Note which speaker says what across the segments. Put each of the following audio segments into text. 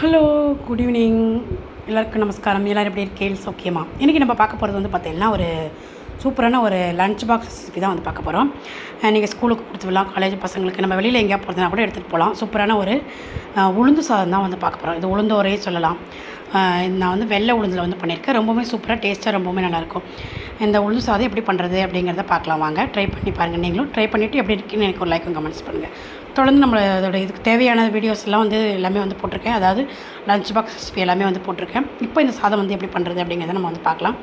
Speaker 1: Hello good evening எல்லாருக்கும் நமஸ்காரம். எல்லோரும் எப்படி இருக்கேன் ஓகேமா இன்றைக்கி நம்ம பார்க்க போகிறது வந்து பார்த்தீங்கன்னா ஒரு சூப்பரான ஒரு லஞ்ச் பாக்ஸ் ரெசிபி தான் வந்து பார்க்க போகிறோம் நீங்கள் ஸ்கூலுக்கு கொடுத்து விடலாம் காலேஜ் பசங்களுக்கு. நம்ம வெளியில் எங்கேயா போகிறதுனா கூட எடுத்துகிட்டு போகலாம் சூப்பரான ஒரு உளுந்து சாதம் தான் வந்து பார்க்க போகிறோம் இது உளுந்தோரையே சொல்லலாம். நான் வந்து வெள்ளை உளுந்தில் வந்து பண்ணியிருக்கேன். ரொம்பவுமே சூப்பராக டேஸ்ட்டாக ரொம்பவுமே நல்லாயிருக்கும். இந்த உளுந்து சாதம் எப்படி பண்ணுறது அப்படிங்கிறத பார்க்கலாம் வாங்க. ட்ரை பண்ணி பாருங்கள் நீங்களும் ட்ரை பண்ணிவிட்டு எப்படி இருக்குன்னு எனக்கு ஒரு லைக்கும் கமெண்ட்ஸ் பண்ணுங்கள் தொடர்ந்து நம்ம அதோட இதுக்கு தேவையான வீடியோஸ் எல்லாம் வந்து எல்லாமே வந்து போட்டிருக்கேன். அதாவது லஞ்ச் பாக்ஸ் ரெசிபி எல்லாமே வந்து போட்டிருக்கேன். இப்போ இந்த சாதம் வந்து எப்படி பண்ணுறது அப்படிங்கிறத நம்ம வந்து பார்க்கலாம்.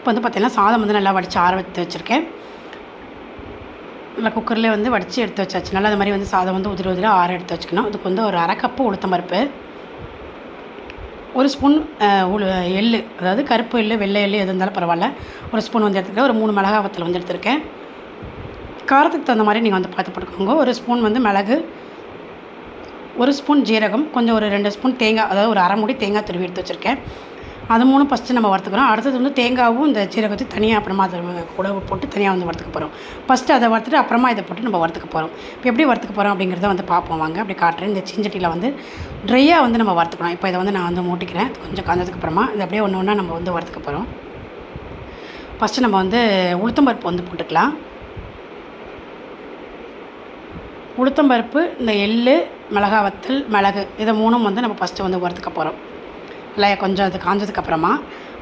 Speaker 1: இப்போ வந்து பார்த்திங்கன்னா சாதம் வந்து நல்லா வடித்து ஆற எடுத்து வச்சுருக்கேன். நல்லா குக்கரில் வந்து வடித்து எடுத்து வச்சாச்சு நல்லா அது மாதிரி வந்து சாதம் வந்து உதிரி உதிரி ஆற எடுத்து வச்சுக்கணும். இதுக்கு வந்து ஒரு அரை கப்பு உளுத்தம் பருப்பு ஒரு ஸ்பூன் உளு எள்ளு அதாவது கருப்பு எள்ளு வெள்ளை எள்ளு எது இருந்தாலும் பரவாயில்ல. ஒரு ஸ்பூன் வந்து எடுத்துருக்கேன் ஒரு மூணு மிளகா வத்தல் வந்து எடுத்திருக்கேன். காரத்துக்கு தகுந்த மாதிரி நீங்கள் வந்து பார்த்து போட்டுக்கோங்க. ஒரு ஸ்பூன் வந்து மிளகு ஒரு ஸ்பூன் ஜீரகம் கொஞ்சம் ஒரு ரெண்டு ஸ்பூன் தேங்காய் அதாவது ஒரு அரை மூடி தேங்காய் துருவி எடுத்து வச்சுருக்கேன். அது மூணும் ஃபஸ்ட்டு நம்ம வறுத்துக்கிறோம். அடுத்தது வந்து தேங்காவும் இந்த சீரகத்தை தனியாக அப்புறமா அதை கூட போட்டு தனியாக வந்து வறுத்துக்க போகிறோம் ஃபஸ்ட்டு அதை வறுத்துட்டு அப்புறமா இதை போட்டு நம்ம வறுத்துக்க போகிறோம் இப்போ எப்படி வறுத்துக்க போகிறோம் அப்படிங்கிறத வந்து பார்ப்போம் வாங்க. அப்படி காட்டுறேன். இந்த சீஞ்சட்டியில் வந்து ட்ரையாக வந்து நம்ம வறுத்துக்கணும். இப்போ இதை வந்து நான் வந்து மூட்டிக்கிறேன். கொஞ்சம் காஞ்சதுக்கு அப்புறமா இது அப்படியே ஒன்று ஒன்றா நம்ம வந்து வறுத்துக்க போகிறோம் ஃபஸ்ட்டு நம்ம வந்து உளுத்தம்பருப்பு வந்து போட்டுக்கலாம். உளுத்தம்பருப்பு இந்த எள் மிளகா வத்தல் மிளகு இதை மூணும் வந்து நம்ம ஃபஸ்ட்டு வந்து வறுத்துக்க போகிறோம் இல்லை கொஞ்சம் அது காஞ்சதுக்கு அப்புறமா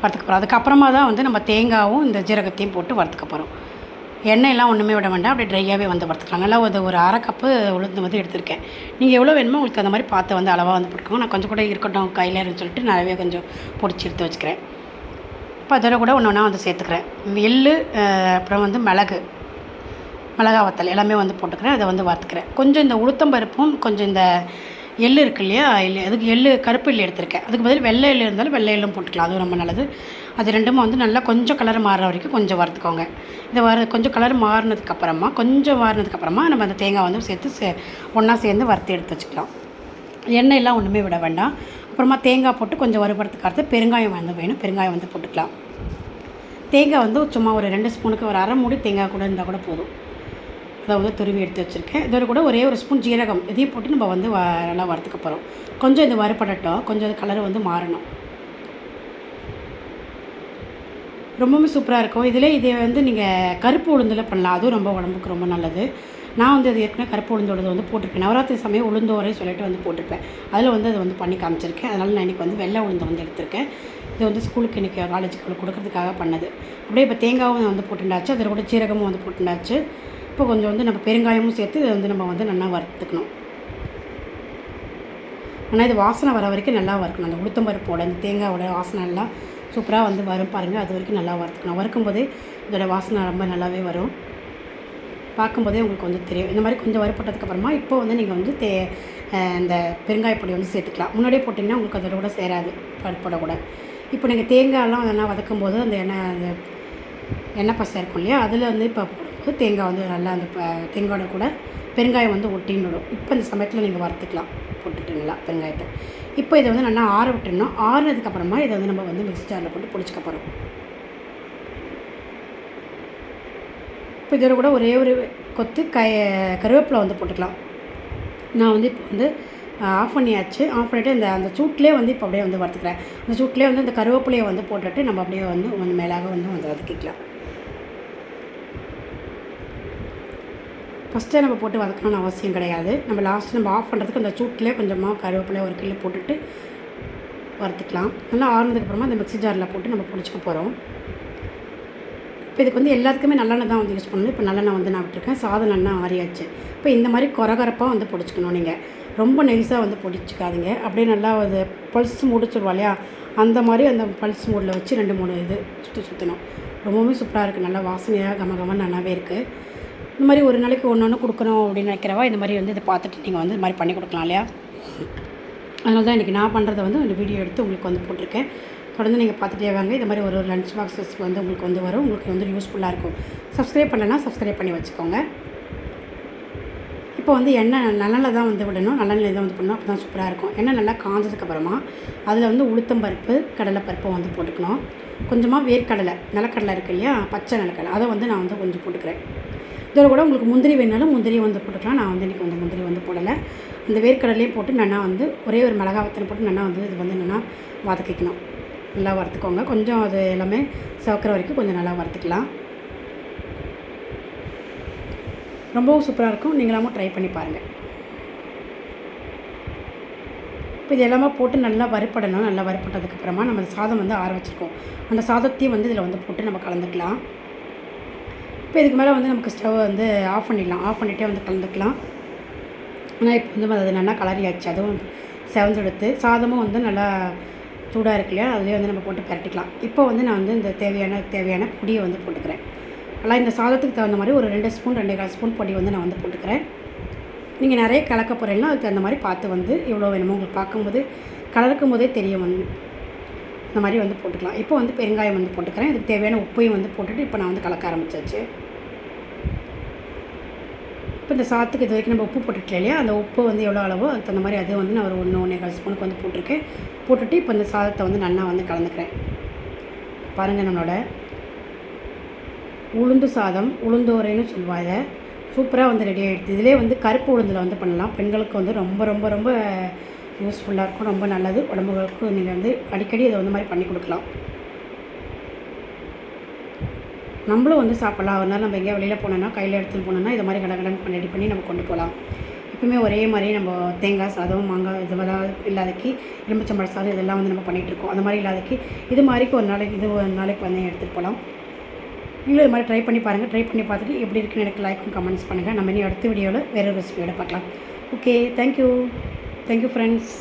Speaker 1: வறுத்துக்க போகிறோம் அதுக்கப்புறமா தான் வந்து நம்ம தேங்காவும் இந்த ஜீரகத்தையும் போட்டு வறுத்துக்க போகிறோம் எண்ணெயெல்லாம் ஒன்றுமே விட வேண்டாம். அப்படியே ட்ரையாகவே வந்து வறுத்துக்கலாம். நல்லா ஒரு ஒரு அரை கப்பு உளுந்து வந்து எடுத்திருக்கேன். நீங்கள் எவ்வளோ வேணுமோ உங்களுக்கு அந்த மாதிரி பார்த்து வந்து அளவாக வந்து போட்டுக்கோங்க. நான் கொஞ்சம் கூட இருக்கட்டும் கையில் இருந்து சொல்லிட்டு நிறையவே கொஞ்சம் பொடிச்சு எடுத்து வச்சுக்கிறேன். இப்போ அதோட கூட ஒன்று ஒன்றா வந்து சேர்த்துக்கிறேன். எள்ளு அப்புறம் வந்து மிளகு மிளகா வத்தல் எல்லாமே வந்து போட்டுக்கிறேன். அதை வந்து வறுத்துக்கிறேன். கொஞ்சம் இந்த உளுத்தம்பருப்பும் கொஞ்சம் இந்த எள்ளு இருக்கு இல்லையா? எள்ளு அதுக்கு எள்ளு கருப்பு எள்ளு எடுத்திருக்கேன். அதுக்கு பதில் வெள்ளை எள்ளு இருந்தாலும் வெள்ளை எள்ளும் போட்டுக்கலாம். அதுவும் ரொம்ப நல்லது. அது ரெண்டுமே வந்து நல்லா கொஞ்சம் கலர் மாறுற வரைக்கும் கொஞ்சம் வறுத்துக்கோங்க. இதை வர கொஞ்சம் கலர் மாறினதுக்கப்புறமா கொஞ்சம் மாறினதுக்கப்புறமா நம்ம அந்த தேங்காய் வந்து சேர்த்து சே ஒன்றா சேர்ந்து வறுத்து எடுத்து வச்சுக்கலாம். எண்ணெயெல்லாம் ஒன்றுமே விட வேண்டாம். அப்புறமா தேங்காய் போட்டு கொஞ்சம் வறுபடுறதுக்கு அடுத்து பெருங்காயம் வந்து வேணும். பெருங்காயம் வந்து போட்டுக்கலாம். தேங்காய் வந்து சும்மா ஒரு ரெண்டு ஸ்பூனுக்கு ஒரு அரை மூடி தேங்காய் கூட இருந்தால் கூட போதும். அதை வந்து துருவி எடுத்து வச்சுருக்கேன். இதோட கூட ஒரே ஒரு ஸ்பூன் ஜீரகம் இதையும் போட்டு நம்ம வந்து வ நல்லா வறுத்துக்க போகிறோம் கொஞ்சம் இது வறுபடட்டும். கொஞ்சம் அது கலர் வந்து மாறணும். ரொம்பவுமே சூப்பராக இருக்கும். இதில் இதை வந்து நீங்கள் கருப்பு உளுந்தில் பண்ணலாம். அதுவும் ரொம்ப உடம்புக்கு ரொம்ப நல்லது. நான் வந்து அது ஏற்கனவே கருப்பு உளுந்தோடது வந்து போட்டிருப்பேன். நவராத்திரி சமயம் உளுந்தோரை சொல்லிட்டு வந்து போட்டிருப்பேன். அதில் வந்து அதை வந்து பண்ணி காமிச்சிருக்கேன். அதனால் நான் இன்றைக்கி வந்து வெள்ளை உளுந்து வந்து எடுத்திருக்கேன். இது வந்து ஸ்கூலுக்கு இன்றைக்கி காலேஜுக்கு கொடுக்கறதுக்காக பண்ணது. அப்படியே இப்போ தேங்காவும் வந்து போட்டுண்டாச்சு. அதில் கூட சீரகமும் வந்து போட்டுண்டாச்சு. இப்போ கொஞ்சம் வந்து நம்ம பெருங்காயமும் சேர்த்து இதை வந்து நம்ம வந்து நல்லா வறுத்துக்கணும். ஆனால் இது வாசனை வர வரைக்கும் நல்லா வறுக்கணும். அந்த உளுத்தம்பருப்போட அந்த தேங்காயோட வாசனை எல்லாம் சூப்பராக வந்து வரும் பாருங்கள் அது வரைக்கும் நல்லா வறுத்துக்கணும். வறுக்கும்போது இதோட வாசனை ரொம்ப நல்லாவே வரும். பார்க்கும்போதே உங்களுக்கு வந்து தெரியும். இந்த மாதிரி கொஞ்சம் வறுப்பட்டதுக்கப்புறமா இப்போ வந்து நீங்கள் வந்து தே இந்த பெருங்காய பொடி வந்து சேர்த்துக்கலாம். முன்னாடியே போட்டிங்கன்னா உங்களுக்கு அதோட கூட சேராது பருப்போட கூட. இப்போ நீங்கள் தேங்காயெல்லாம் அதெல்லாம் வதக்கும் போது அந்த எண்ணெய் அந்த எண்ணெய் பசை இருக்கும் இல்லையா? அதில் வந்து இப்போ அளவுக்கு தேங்காய் வந்து நல்லா அந்த தேங்காயோட கூட பெருங்காயம் வந்து ஒட்டின்னுடும். இப்போ இந்த சமயத்தில் நீங்கள் வறுத்துக்கலாம். போட்டுட்டுங்களா? பெருங்காயத்தை. இப்போ இதை வந்து நல்லா ஆற விட்டுடணும். ஆறுனதுக்கப்புறமா இதை வந்து நம்ம வந்து மிக்ஸி ஜாரில் போட்டு பிடிச்சிக்க போகிறோம் இப்போ இதோட கூட ஒரே ஒரு கொத்து க கருவேப்பிலை வந்து போட்டுக்கலாம். நான் வந்து இப்போ வந்து ஆஃப் பண்ணியாச்சு. ஆஃப் பண்ணிவிட்டு இந்த அந்த சூட்லேயே வந்து இப்போ அப்படியே வந்து வறுத்துக்கிறேன். அந்த சூட்லேயே வந்து இந்த கருவேப்பிலையை வந்து போட்டுட்டு நம்ம அப்படியே வந்து மேலாக வந்து வந்து வதக்கிக்கலாம். ஃபஸ்ட்டே நம்ம போட்டு வதக்கணும்னு அவசியம் கிடையாது. நம்ம லாஸ்ட் நம்ம ஆஃப் பண்ணுறதுக்கு அந்த சூட்டில் கொஞ்சமாக கருவேப்பிலை ஒரு கிலோ போட்டுட்டு வறுத்துக்கலாம். நல்லா ஆறுனதுக்கப்புறமா அந்த மிக்ஸி ஜாரில் போட்டு நம்ம பிடிச்சிக்க போகிறோம் இப்போ இதுக்கு வந்து எல்லாத்துக்குமே நல்லெண்ணெய் தான் வந்து யூஸ் பண்ணணும். இப்போ நல்லெண்ணெய் வந்து நான் விட்டுருக்கேன். சாதம் நல்லா ஆறியாச்சு. இப்போ இந்த மாதிரி குறகரப்பாக வந்து பிடிச்சிக்கணும் நீங்கள் ரொம்ப நெய்ஸாக வந்து பிடிச்சிக்காதீங்க. அப்படியே நல்லா அது பல்ஸ் மூடு சொல்லுவா இல்லையா? அந்த மாதிரி அந்த பல்ஸ் மூடில் வச்சு ரெண்டு மூணு இது சுற்றி சுற்றணும் ரொம்பவுமே சூப்பராக இருக்குது நல்லா வாசனையாக கம கமன்னு நல்லாவே இருக்குது இந்த மாதிரி ஒரு நாளைக்கு ஒன்று ஒன்று கொடுக்கணும் அப்படின்னு நினைக்கிறவா? இந்த மாதிரி வந்து இதை பார்த்துட்டு நீங்கள் வந்து இந்த மாதிரி பண்ணி கொடுக்கலாம் இல்லையா? அதனால தான் இன்றைக்கி நான் பண்ணுறத வந்து ஒரு வீடியோ எடுத்து உங்களுக்கு வந்து போட்டிருக்கேன். தொடர்ந்து நீங்கள் பார்த்துட்டே வாங்க. இந்த மாதிரி ஒரு ஒரு லஞ்ச் பாக்ஸஸ் வந்து உங்களுக்கு வந்து வரும். உங்களுக்கு வந்து யூஸ்ஃபுல்லாக இருக்கும். சப்ஸ்கிரைப் பண்ணலன்னா சப்ஸ்கிரைப் பண்ணி வச்சுக்கோங்க. இப்போ வந்து எண்ணெய் நல்லெண்ணெய் தான் வந்து விடணும். நல்லெண்ணெய் தான் வந்து பண்ணணும் அப்போ தான் சூப்பராக இருக்கும். எண்ணெய் நல்லா காஞ்சதுக்கப்புறமா அதில் வந்து உளுத்தம்பருப்பு கடலைப்பருப்பை வந்து போட்டுக்கணும். கொஞ்சமாக வேர்க்கடலை நிலக்கடலை இருக்கு இல்லையா? பச்சை நிலக்கடலை. அதை வந்து நான் வந்து கொஞ்சம் போட்டுக்கிறேன். இதோட கூட உங்களுக்கு முந்திரி வேணாலும் முந்திரி வந்து போட்டுக்கலாம். நான் வந்து இன்றைக்கி வந்து முந்திரி வந்து போடலை. அந்த வேர்க்கடலையும் போட்டு நல்லா வந்து ஒரே ஒரு மிளகா வத்தனை போட்டு நல்லா வந்து இது வந்து என்னென்னா வதக்கிக்கணும். நல்லா வறுத்துக்கோங்க. கொஞ்சம் அது எல்லாமே சவக்கிற வரைக்கும் கொஞ்சம் நல்லா வறுத்துக்கலாம். ரொம்பவும் சூப்பராக இருக்கும். நீங்களாமும் ட்ரை பண்ணி பாருங்கள் இப்போ இது எல்லாமே போட்டு நல்லா வறுப்படணும் நல்லா வறுப்பட்டதுக்கப்புறமா நம்ம சாதம் வந்து ஆற வச்சுருக்கோம். அந்த சாதத்தையும் வந்து இதில் வந்து போட்டு நம்ம கலந்துக்கலாம். இப்போ இதுக்கு மேலே வந்து நமக்கு ஸ்டவ் வந்து ஆஃப் பண்ணிடலாம். ஆஃப் பண்ணிகிட்டே வந்து கலந்துக்கலாம். ஆனால் இப்போ வந்து அது நல்லா கலரியாச்சு அதுவும் செவந்தெடுத்து சாதமும் வந்து நல்லா சூடாக இருக்கு இல்லையா? அதுலேயே வந்து நம்ம போட்டு பரட்டிக்கலாம். இப்போ வந்து நான் வந்து இந்த தேவையான தேவையான பொடியை வந்து போட்டுக்கிறேன். நல்லா இந்த சாதத்துக்கு தகுந்த மாதிரி ஒரு ரெண்டு ஸ்பூன் ரெண்டே கால் ஸ்பூன் பொடி வந்து நான் வந்து போட்டுக்கிறேன். நீங்கள் நிறைய கலக்க போகிறீங்கன்னா அதுக்கு தகுந்த மாதிரி பார்த்து வந்து எவ்வளோ வேணுமோ உங்களுக்கு பார்க்கும்போது கலக்கும் போதே தெரியும். வந்து இந்த மாதிரி வந்து போட்டுக்கலாம். இப்போ வந்து பெருங்காயம் வந்து போட்டுக்கிறேன். இதுக்கு தேவையான உப்பையும் வந்து போட்டுட்டு இப்போ நான் வந்து கலக்க ஆரம்பிச்சாச்சு. இப்போ இந்த சாத்துக்கு இது வரைக்கும் நம்ம உப்பு போட்டுட்டோம் இல்லையா? அந்த உப்பு வந்து எவ்வளோ அளவோ அதுக்கு தகுந்த மாதிரி அது வந்து நான் ஒரு ஒன்று ஒன்றே கால் ஸ்பூனுக்கு வந்து போட்டிருக்கேன். போட்டுட்டு இப்போ இந்த சாதத்தை வந்து நல்லா வந்து கலந்துக்கிறேன். பாருங்கள் நம்மளோட உளுந்து சாதம் உளுந்தோரைன்னு சொல்லுவாங்க. சூப்பராக வந்து ரெடி ஆகிடுது இதிலே வந்து கருப்பு உளுந்தில் வந்து பண்ணலாம். பெண்களுக்கு வந்து ரொம்ப ரொம்ப ரொம்ப யூஸ்ஃபுல்லாக இருக்கும் ரொம்ப நல்லது. உடம்புகளுக்கு நீங்கள் வந்து அடிக்கடி இதை வந்து மாதிரி பண்ணி கொடுக்கலாம். நம்மளும் வந்து சாப்பிட்லாம். அதனால் நம்ம எங்கேயா வெளியில் போனோம்னா கையில் எடுத்துகிட்டு போனோம்னா இதை மாதிரி கடகடன் ரெடி பண்ணி நம்ம கொண்டு போகலாம். எப்பவுமே ஒரே மாதிரி நம்ம தேங்காய் சாதம் மாங்காய் இது மாதிரி இல்லாதக்கு எலுமிச்சம்பழ சாதம் இதெல்லாம் வந்து நம்ம பண்ணிகிட்ருக்கோம் அந்த மாதிரி இல்லாதக்கு இது மாதிரிக்கு ஒரு நாளைக்கு இது ஒரு நாளைக்கு வந்து எடுத்துகிட்டு போகலாம். நீங்களும் இது மாதிரி ட்ரை பண்ணி பாருங்கள் ட்ரை பண்ணி பார்த்துட்டு எப்படி இருக்குன்னு எனக்கு லைக்கும் கமெண்ட்ஸ் பண்ணுங்கள் நம்ம இனி அடுத்த வீடியோவில் வேறு ரெசிபியோட பார்க்கலாம். Okay thank you thank you friends